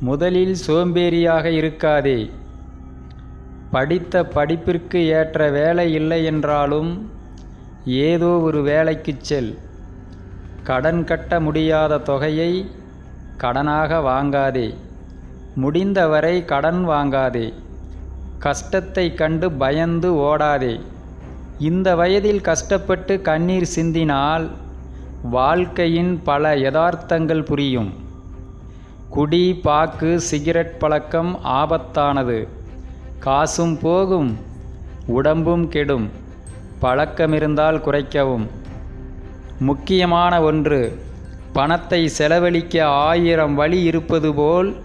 முதலில் சோம்பேறியாக இருக்காதே. படித்த படிப்பிற்கு ஏற்ற வேலை இல்லை என்றாலும் ஏதோ ஒரு வேலைக்குச் செல். கடன் கட்ட முடியாத தொகையை கடனாக வாங்காதே. முடிந்தவரை கடன் வாங்காதே. கஷ்டத்தை கண்டு பயந்து ஓடாதே. இந்த வயதில் கஷ்டப்பட்டு கண்ணீர் சிந்தினால் வாழ்க்கையின் பல யதார்த்தங்கள் புரியும். குடி பாக்கு சிகரெட் பழக்கம் ஆபத்தானது. காசும் போகும் உடம்பும் கெடும் பழக்கமிருந்தால் குறைக்கவும். முக்கியமான ஒன்று பணத்தை செலவழிக்க ஆயிரம் வழி இருப்பது போல்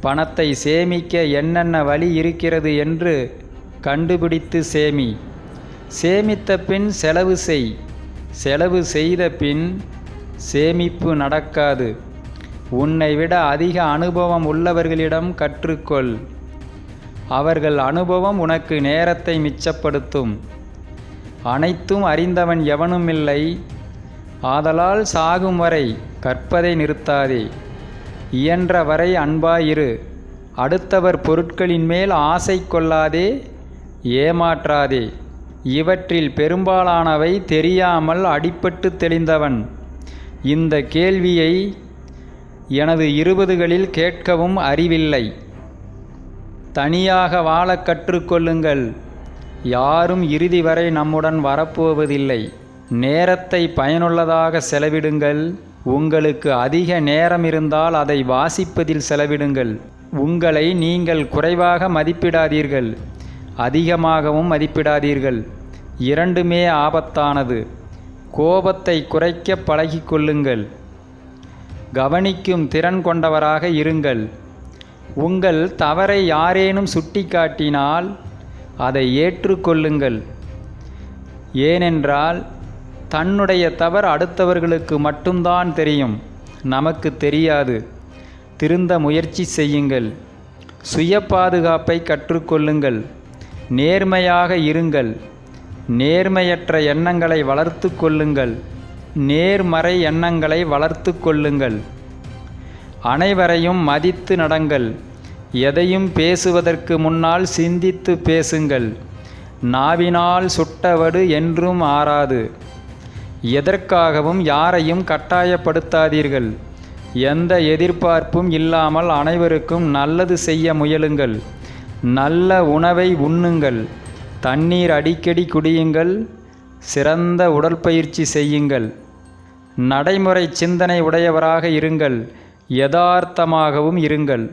பணத்தை சேமிக்க என்னென்ன வழி இருக்கிறது என்று கண்டுபிடித்து சேமி. சேமித்த பின் செலவு செய். செலவு செய்த பின் சேமிப்பு நடக்காது. உன்னை விட அதிக அனுபவம் உள்ளவர்களிடம் கற்றுக்கொள். அவர்கள் அனுபவம் உனக்கு நேரத்தை மிச்சப்படுத்தும். அனைத்தும் அறிந்தவன் எவனுமில்லை. ஆதலால் சாகும் வரை கற்பதை நிறுத்தாதே. இயன்ற வரை அன்பாயிரு. அடுத்தவர் பொருட்களின் மேல் ஆசை கொள்ளாதே ஏமாற்றாதே. இவற்றில் பெரும்பாலானவை தெரியாமல் அடிபட்டு தெளிந்தவன். இந்த கேள்வியை எனது இருபதுகளில் கேட்கவும் அறிவில்லை. தனியாக வாழ கற்றுக்கொள்ளுங்கள். யாரும் இறுதி வரை நம்முடன் வரப்போவதில்லை. நேரத்தை பயனுள்ளதாக செலவிடுங்கள். உங்களுக்கு அதிக நேரம் இருந்தால் அதை வாசிப்பதில் செலவிடுங்கள். உங்களை நீங்கள் குறைவாக மதிப்பிடாதீர்கள். அதிகமாகவும் மதிப்பிடாதீர்கள். இரண்டுமே ஆபத்தானது. கோபத்தை குறைக்க பழகிக்கொள்ளுங்கள். கவனிக்கும் திறன் கொண்டவராக இருங்கள். உங்கள் தவறை யாரேனும் சுட்டிக்காட்டினால் அதை ஏற்றுக்கொள்ளுங்கள். ஏனென்றால் தன்னுடைய தவறு அடுத்தவர்களுக்கு மட்டும்தான் தெரியும். நமக்கு தெரியாது. திருந்த முயற்சி செய்யுங்கள். சுய பாதுகாப்பை கற்றுக்கொள்ளுங்கள். நேர்மையாக இருங்கள். நேர்மையற்ற எண்ணங்களை வளர்த்து கொள்ளுங்கள். நேர்மறை எண்ணங்களை வளர்த்து கொள்ளுங்கள். அனைவரையும் மதித்து நடங்கள். எதையும் பேசுவதற்கு முன்னால் சிந்தித்து பேசுங்கள். நாவினால் சுட்டவடு என்றும் ஆறாது. எதற்காகவும் யாரையும் கட்டாயப்படுத்தாதீர்கள். எந்த எதிர்பார்ப்பும் இல்லாமல் அனைவருக்கும் நல்லது செய்ய முயலுங்கள். நல்ல உணவை உண்ணுங்கள். தண்ணீர் அடிக்கடி குடியுங்கள். சிறந்த உடற்பயிற்சி செய்யுங்கள். நடைமுறை சிந்தனை உடையவராக இருங்கள் யதார்த்தமாகவும் இருங்கள்.